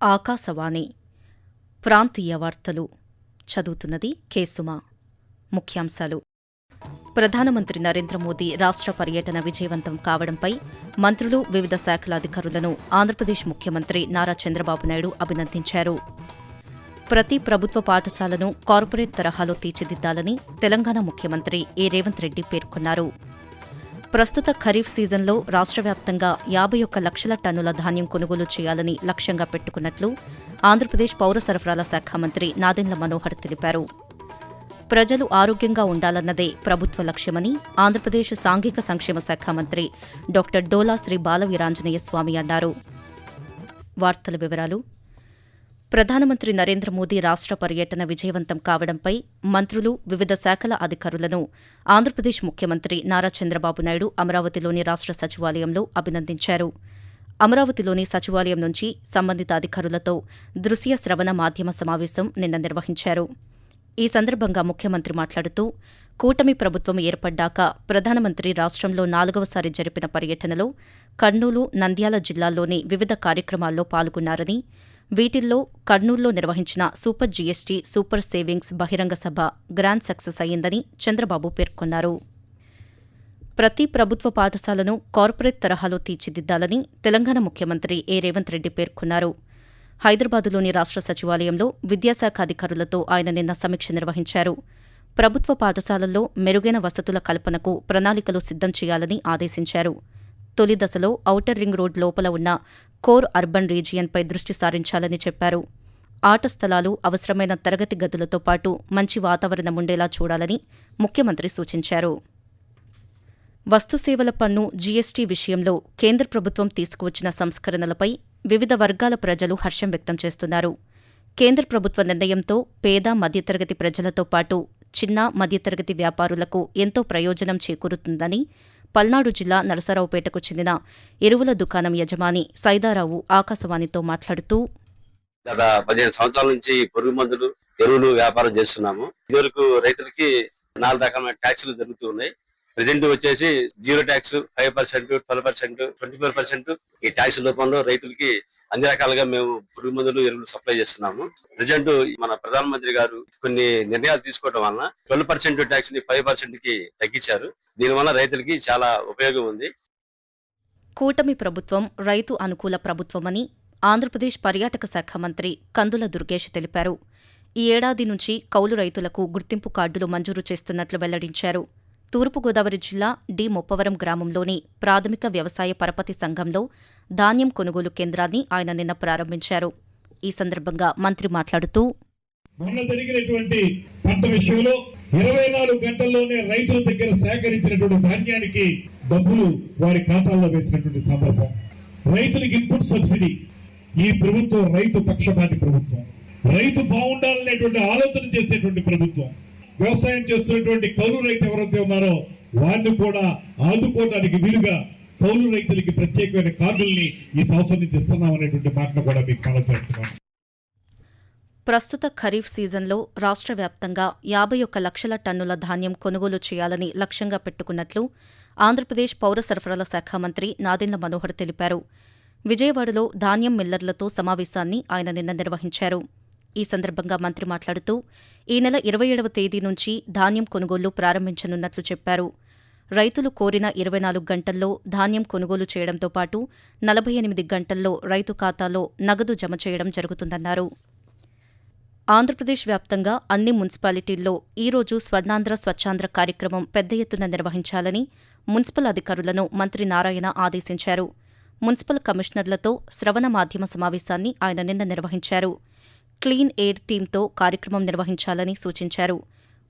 ఆకాశవాణి. ప్రాంతీయ వార్తలు. చదువుతున్నది కేసుమా ముఖ్యాంశాలు. ప్రధానమంత్రి నరేంద్ర మోదీ రాష్ట్ర పర్యటన విజయవంతం కావడంపై మంత్రులు వివిధ శాఖల అధికారులను ఆంధ్రప్రదేశ్ ముఖ్యమంత్రి నారా చంద్రబాబు నాయుడు అభినందించారు. ప్రతి ప్రభుత్వ పాఠశాలను కార్పొరేట్ తరహాలో తీర్చిదిద్దాలని తెలంగాణ ముఖ్యమంత్రి ఏ. రేవంత్ రెడ్డి పేర్కొన్నారు. ప్రస్తుత ఖరీఫ్ సీజన్లో రాష్ట్ర వ్యాప్తంగా యాభై ఒక్క లక్షల టన్నుల ధాన్యం కొనుగోలు చేయాలని లక్ష్యంగా పెట్టుకున్నట్లు ఆంధ్రప్రదేశ్ పౌర సరఫరాల శాఖ మంత్రి నాదెండ్ల మనోహర్ తెలిపారు. ప్రజలు ఆరోగ్యంగా ఉండాలన్నదే ప్రభుత్వ లక్ష్యమని ఆంధ్రప్రదేశ్ సాంఘిక సంక్షేమ శాఖ మంత్రి డాక్టర్ డోలా శ్రీ బాలవీరాంజనేయ స్వామి అన్నారు. వార్తల వివరాలు ప్రధానమంత్రి నరేంద్ర మోదీ రాష్ట్ర పర్యటన విజయవంతం కావడంపై మంత్రులు వివిధ శాఖల అధికారులను ఆంధ్రప్రదేశ్ ముఖ్యమంత్రి నారా చంద్రబాబు నాయుడు అమరావతిలోని రాష్ట్ర సచివాలయంలో అభినందించారు. అమరావతిలోని సచివాలయం నుంచి సంబంధిత అధికారులతో దృశ్య శ్రవణ మాధ్యమ సమావేశం నిన్న నిర్వహించారు. ఈ సందర్భంగా ముఖ్యమంత్రి మాట్లాడుతూ కూటమి ప్రభుత్వం ఏర్పడ్డాక ప్రధానమంత్రి రాష్ట్రంలో నాలుగవసారి జరిపిన పర్యటనలో కర్నూలు నంద్యాల జిల్లాల్లోని వివిధ కార్యక్రమాల్లో పాల్గొన్నారని వీటిల్లో కర్నూలులో నిర్వహించిన సూపర్ జీఎస్టీ సూపర్ సేవింగ్స్ బహిరంగ సభ గ్రాండ్ సక్సెస్ అయ్యిందని చంద్రబాబు పేర్కొన్నారు. ప్రతి ప్రభుత్వ పాఠశాలను కార్పొరేట్ తరహాలో తీర్చిదిద్దాలని తెలంగాణ ముఖ్యమంత్రి ఏ. రేవంత్ రెడ్డి పేర్కొన్నారు. హైదరాబాదులోని రాష్ట్ర సచివాలయంలో విద్యాశాఖ అధికారులతో ఆయన నిన్న సమీక్ష నిర్వహించారు. ప్రభుత్వ పాఠశాలల్లో మెరుగైన వసతుల కల్పనకు ప్రణాళికలు సిద్దం చేయాలని ఆదేశించారు. తొలి దశలో ఔటర్ రింగ్ రోడ్ లోపల ఉన్న కోర్ అర్బన్ రీజియన్పై దృష్టి సారించాలని చెప్పారు. ఆట స్థలాలు అవసరమైన తరగతి గదులతో పాటు మంచి వాతావరణం ఉండేలా చూడాలని ముఖ్యమంత్రి సూచించారు. వస్తుసేవల పన్ను జీఎస్టీ విషయంలో కేంద్ర ప్రభుత్వం తీసుకువచ్చిన సంస్కరణలపై వివిధ వర్గాల ప్రజలు హర్షం వ్యక్తం చేస్తున్నారు. కేంద్ర ప్రభుత్వ నిర్ణయంతో పేద మధ్యతరగతి ప్రజలతో పాటు చిన్న మధ్యతరగతి వ్యాపారులకు ఎంతో ప్రయోజనం చేకూరుతుందని పల్నాడు జిల్లా నరసరావుపేటకు చెందిన ఎరువుల దుకాణం యజమాని సైదారావు ఆకాశవాణితో మాట్లాడుతూ గత పదిహేను సంవత్సరాల నుంచి పురుగు మందులు ఎరువులు వ్యాపారం చేస్తున్నాము. ఇదివరకు రైతులకి నాలుగు రకాల ట్యాక్సులు జరుగుతూ ఉన్నాయి. ప్రజెంట్ వచ్చేసి zero tax five percent twelve percent twenty four percent ఈ ట్యాక్స్ రూపంలో రైతులకి అన్ని రకాలుగా మేము పురుగు మందులు ఎరువులు సప్లై చేస్తున్నాము. ప్రజెంట్ మన ప్రధానమంత్రి గారు కొన్ని నిర్ణయాలు తీసుకోవడం వలన ట్వెల్వ్ పర్సెంట్ ట్యాక్స్ని ఫైవ్ పర్సెంట్కి తగ్గించారు. దీనివల్ల రైతులకి చాలా ఉపయోగం ఉంది. కూటమి ప్రభుత్వం రైతు అనుకూల ప్రభుత్వమని ఆంధ్రప్రదేశ్ పర్యాటక శాఖ మంత్రి కందుల దుర్గేష్ తెలిపారు. ఈ ఏడాది నుంచి కౌలు రైతులకు గుర్తింపు కార్డులు మంజూరు చేస్తున్నట్లు వెల్లడించారు. తూర్పుగోదావరి జిల్లా డి ముప్పవరం గ్రామంలోని ప్రాథమిక వ్యవసాయ పరపతి సంఘంలో ధాన్యం కొనుగోలు కేంద్రాన్ని ఆయన నిన్న ప్రారంభించారు. ఈ సందర్భంగా మంత్రి మాట్లాడుతూ మొన్న జరిగినటువంటి పంట విషయంలో ఇరవై నాలుగు గంటల్లోనే రైతుల దగ్గర సేకరించినటువంటి ధాన్యానికి డబ్బులు వారి ఖాతాల్లో వేసినటువంటి సందర్భం. రైతులకు ఇన్పుట్ సబ్సిడీ ఈ ప్రభుత్వం రైతు పక్షపాతి ప్రభుత్వం. రైతు బాగుండాలనేటువంటి ఆలోచన చేసేటువంటి ప్రభుత్వం. వ్యవసాయం చేస్తున్నటువంటి కౌలు రైతు ఎవరైతే ఉన్నారో వారిని కూడా ఆదుకోవడానికి వీలుగా కౌలు రైతులకి ప్రత్యేకమైన కార్డుల్ని ఈ సంవత్సరం నుంచి ఇస్తున్నాం అనేటువంటి మాటను కూడా మీకు మనం చేస్తున్నాం. ప్రస్తుత ఖరీఫ్ సీజన్లో రాష్ట్ర వ్యాప్తంగా యాభై ఒక్క లక్షల టన్నుల ధాన్యం కొనుగోలు చేయాలని లక్ష్యంగా పెట్టుకున్నట్లు ఆంధ్రప్రదేశ్ పౌర సరఫరాల శాఖ మంత్రి నాదెండ్ల మనోహర్ తెలిపారు. విజయవాడలో ధాన్యం మిల్లర్లతో సమావేశాన్ని ఆయన నిన్న నిర్వహించారు. ఈ సందర్భంగా మంత్రి మాట్లాడుతూ ఈ నెల ఇరవై ఏడవ తేదీ నుంచి ధాన్యం కొనుగోళ్ళు ప్రారంభించనున్నట్లు చెప్పారు. రైతులు కోరిన ఇరవై నాలుగు గంటల్లో ధాన్యం కొనుగోలు చేయడంతో పాటు నలభై ఎనిమిది గంటల్లో రైతు ఖాతాలో నగదు జమ చేయడం జరుగుతుందన్నారు. ఆంధ్రప్రదేశ్ వ్యాప్తంగా అన్ని మున్సిపాలిటీల్లో ఈ రోజు స్వర్ణాంధ్ర స్వచ్ఛాంధ్ర కార్యక్రమం పెద్ద ఎత్తున నిర్వహించాలని మున్సిపల్ అధికారులను మంత్రి నారాయణ ఆదేశించారు. మున్సిపల్ కమిషనర్లతో శ్రవణ మాధ్యమ సమావేశాన్ని ఆయన నిన్న నిర్వహించారు. క్లీన్ ఎయిర్ థీమ్తో కార్యక్రమం నిర్వహించాలని సూచించారు.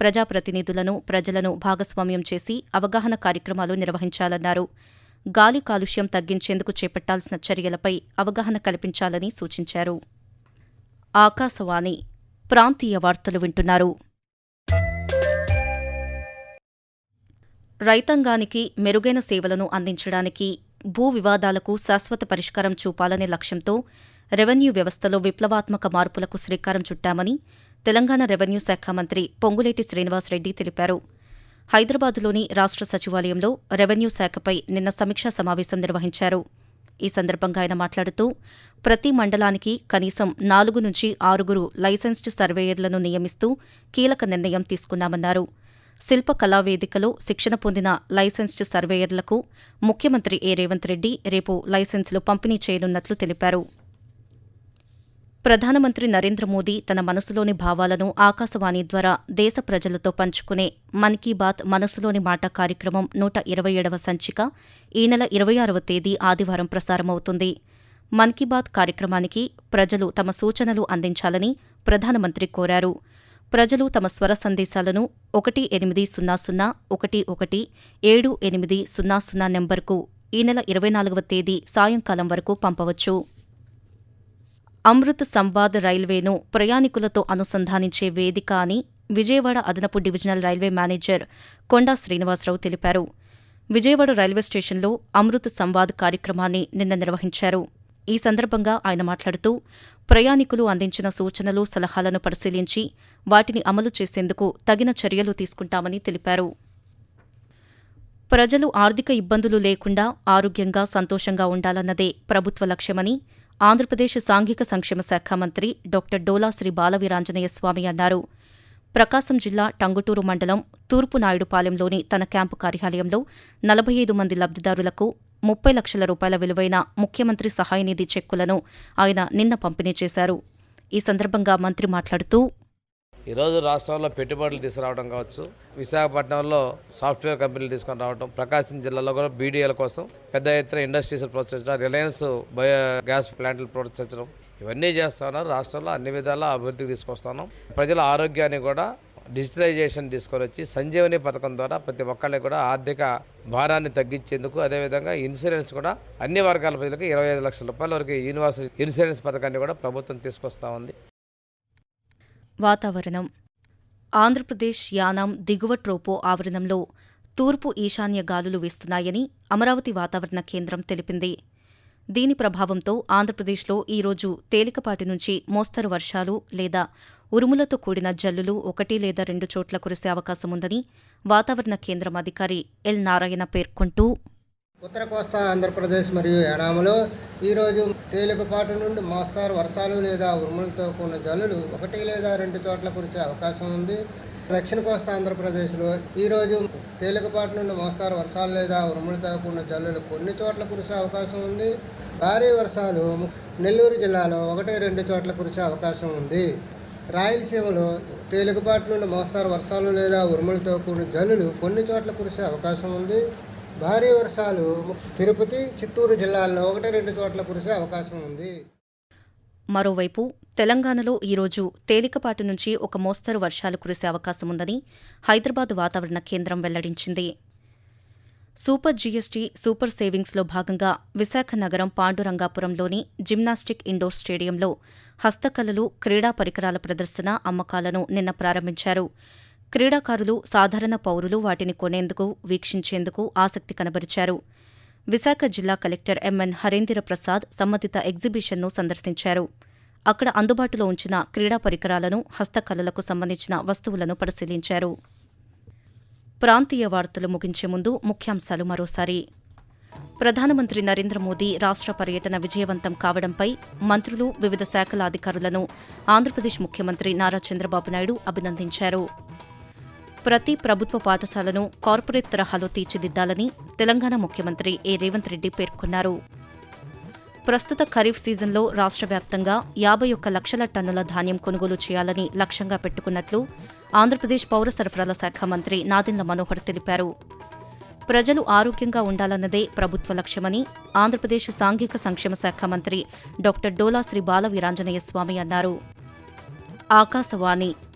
ప్రజాప్రతినిధులను ప్రజలను భాగస్వామ్యం చేసి అవగాహన కార్యక్రమాలు నిర్వహించాలన్నారు. గాలి కాలుష్యం తగ్గించేందుకు చేపట్టాల్సిన చర్యలపై అవగాహన కల్పించాలని సూచించారు. ఆకాశవాణి ప్రాంతీయ వార్తలు వింటున్నారు. రైతాంగానికి మెరుగైన సేవలను అందించడానికి భూ వివాదాలకు శాశ్వత పరిష్కారం చూపాలనే లక్ష్యంతో రెవెన్యూ వ్యవస్థలో విప్లవాత్మక మార్పులకు శ్రీకారం చుట్టామని తెలంగాణ రెవెన్యూ శాఖ మంత్రి పొంగులేటి శ్రీనివాసరెడ్డి తెలిపారు. హైదరాబాదులోని రాష్ట్ర సచివాలయంలో రెవెన్యూ శాఖపై నిన్న సమీక్షా సమావేశం నిర్వహించారు. ఈ సందర్భంగా ఆయన మాట్లాడుతూ ప్రతి మండలానికి కనీసం నాలుగు నుంచి ఆరుగురు లైసెన్స్డ్ సర్వేయర్లను నియమిస్తూ కీలక నిర్ణయం తీసుకున్నామన్నారు. శిల్ప కళావేదికలో శిక్షణ పొందిన లైసెన్స్డ్ సర్వేయర్లకు ముఖ్యమంత్రి ఏ. రేవంత్ రెడ్డి రేపు లైసెన్సులు పంపిణీ చేయనున్నట్లు తెలిపారు. ప్రధానమంత్రి నరేంద్ర మోదీ తన మనసులోని భావాలను ఆకాశవాణి ద్వారా దేశ ప్రజలతో పంచుకునే మన్ కీ బాత్ మనసులోని మాట కార్యక్రమం నూట ఇరవై ఏడవ సంచిక ఈ నెల ఇరవై ఆరవ తేదీ ఆదివారం ప్రసారమవుతుంది. మన్ కీ బాత్ కార్యక్రమానికి ప్రజలు తమ సూచనలు అందించాలని ప్రధానమంత్రి కోరారు. ప్రజలు తమ స్వర సందేశాలను ఒకటి ఎనిమిది సున్నా సున్నా ఒకటి ఒకటి ఏడు ఎనిమిది సున్నా సున్నా నెంబర్కు ఈ నెల ఇరవై నాలుగవ తేదీ సాయంకాలం వరకు పంపవచ్చు. అమృత్ సంవాద్ రైల్వేను ప్రయాణికులతో అనుసంధానించే వేదిక అని విజయవాడ అదనపు divisional railway manager Konda Srinivasarao తెలిపారు. విజయవాడ రైల్వే స్టేషన్లో అమృత్ సంవాద్ కార్యక్రమాన్ని నిన్న నిర్వహించారు. ఈ సందర్భంగా ఆయన మాట్లాడుతూ ప్రయాణికులు అందించిన సూచనలు సలహాలను పరిశీలించి వాటిని అమలు చేసేందుకు తగిన చర్యలు తీసుకుంటామని తెలిపారు. ప్రజలు ఆర్థిక ఇబ్బందులు లేకుండా ఆరోగ్యంగా సంతోషంగా ఉండాలన్నదే ప్రభుత్వ లక్ష్యమని ఆంధ్రప్రదేశ్ సాంఘిక సంక్షేమ శాఖ మంత్రి డాక్టర్ డోలా శ్రీ బాలవీరాంజనేయ స్వామి అన్నారు. ప్రకాశం జిల్లా టంగుటూరు మండలం తూర్పు నాయుడుపాలెంలోని తన క్యాంపు కార్యాలయంలో నలభై ఐదు మంది లబ్దిదారులకు ముప్పై లక్షల రూపాయల విలువైన ముఖ్యమంత్రి సహాయ నిధి చెక్కులను ఆయన నిన్న పంపిణీ చేశారు. ఈ సందర్భంగా మంత్రి మాట్లాడుతూ ఈరోజు రాష్ట్రంలో పెట్టుబడులు తీసుకురావడం కావచ్చు విశాఖపట్నంలో సాఫ్ట్వేర్ కంపెనీలు తీసుకొని రావడం ప్రకాశం జిల్లాలో కూడా బీడీఎల కోసం పెద్ద ఎత్తున ఇండస్ట్రీస్ ప్రోత్సహించడం రిలయన్స్ బయో గ్యాస్ ప్లాంట్లు ప్రోత్సహించడం ఇవన్నీ చేస్తా ఉన్నారు. రాష్ట్రంలో అన్ని విధాలా అభివృద్ధికి తీసుకొస్తాను ప్రజల ఆరోగ్యాన్ని కూడా డిజిటలైజేషన్ తీసుకొని వచ్చి సంజీవని పథకం ద్వారా ప్రతి ఒక్కళ్ళకి కూడా ఆర్థిక భారాన్ని తగ్గించేందుకు అదేవిధంగా ఇన్సూరెన్స్ కూడా అన్ని వర్గాల ప్రజలకు ఇరవై ఐదు లక్షల రూపాయల వరకు యూనివర్సల్ ఇన్సూరెన్స్ పథకాన్ని కూడా ప్రభుత్వం తీసుకొస్తా ఉంది. వాతావరణం. ఆంధ్రప్రదేశ్ యానాం దిగువ ట్రోపో ఆవరణంలో తూర్పు ఈశాన్య గాలులు వీస్తున్నాయని అమరావతి వాతావరణ కేంద్రం తెలిపింది. దీని ప్రభావంతో ఆంధ్రప్రదేశ్లో ఈరోజు తేలికపాటి నుంచి మోస్తరు వర్షాలు లేదా ఉరుములతో కూడిన జల్లులు ఒకటి లేదా రెండు చోట్ల కురిసే అవకాశముందని వాతావరణ కేంద్రం అధికారి ఎల్ నారాయణ పేర్కొంటూ ఉత్తర కోస్తా ఆంధ్రప్రదేశ్ మరియు ఎడామలో ఈరోజు తేలికపాటి నుండి మోస్తారు వర్షాలు లేదా ఉరుములతో కూడిన జల్లులు ఒకటి లేదా రెండు చోట్ల కురిచే అవకాశం ఉంది. దక్షిణ కోస్తా ఆంధ్రప్రదేశ్లో ఈరోజు తేలికపాటి నుండి మోస్తారు వర్షాలు లేదా ఉరుములతో కూడిన జల్లులు కొన్ని చోట్ల కురిసే అవకాశం ఉంది. భారీ వర్షాలు నెల్లూరు జిల్లాలో ఒకటి రెండు చోట్ల కురిసే అవకాశం ఉంది. రాయలసీమలో తేలికపాటి నుండి మోస్తారు వర్షాలు లేదా ఉరుములతో కూడిన జల్లులు కొన్ని చోట్ల కురిసే అవకాశం ఉంది. భారీ వర్షాలు తిరుపతి చిత్తూరు జిల్లాల్లో ఒకటి రెండు చోట్ల కురిసే అవకాశం ఉంది. మరోవైపు తెలంగాణలో ఈరోజు తేలికపాటి నుంచి ఒక మోస్తరు వర్షాలు కురిసే అవకాశం ఉందని హైదరాబాద్ వాతావరణ కేంద్రం వెల్లడించింది. సూపర్ జీఎస్టీ సూపర్ సేవింగ్స్లో భాగంగా విశాఖ నగరం పాండురంగాపురంలోని జిమ్నాస్టిక్ ఇండోర్ స్టేడియంలో హస్తకళలు క్రీడా పరికరాల ప్రదర్శన అమ్మకాలను నిన్న ప్రారంభించారు. క్రీడాకారులు సాధారణ పౌరులు వాటిని కొనేందుకు వీక్షించేందుకు ఆసక్తి కనబరిచారు. విశాఖ జిల్లా కలెక్టర్ ఎంఎన్ హరేంద్ర ప్రసాద్ సంబంధిత ఎగ్జిబిషన్ను సందర్శించారు. అక్కడ అందుబాటులో ఉంచిన క్రీడా పరికరాలను హస్తకళలకు సంబంధించిన వస్తువులను పరిశీలించారు. ప్రాంతీయ వార్తలు ముగించే ముందు ముఖ్యాంశాలు మరోసారి. ప్రధానమంత్రి నరేంద్ర మోదీ రాష్ట్ర పర్యటన విజయవంతం కావడంపై మంత్రులు వివిధ శాఖల అధికారులను ఆంధ్రప్రదేశ్ ముఖ్యమంత్రి నారా చంద్రబాబు నాయుడు అభినందించారు. ప్రతి ప్రభుత్వ పాఠశాలను కార్పొరేట్ తరహాలో తీర్చిదిద్దాలని తెలంగాణ ముఖ్యమంత్రి ఏ. రేవంత్ రెడ్డి పేర్కొన్నారు. ప్రస్తుత ఖరీఫ్ సీజన్లో రాష్ట్ర వ్యాప్తంగా యాభై ఒక్క లక్షల టన్నుల ధాన్యం కొనుగోలు చేయాలని లక్ష్యంగా పెట్టుకున్నట్లు ఆంధ్రప్రదేశ్ పౌర సరఫరాల శాఖ మంత్రి నాదెండ్ల మనోహర్ తెలిపారు. ప్రజలు ఆరోగ్యంగా ఉండాలన్నదే ప్రభుత్వ లక్ష్యమని ఆంధ్రప్రదేశ్ సాంఘిక సంక్షేమ శాఖ మంత్రి డాక్టర్ డోలా శ్రీ బాల వీరాంజనేయ స్వామి అన్నారు. ఆకాశవాణి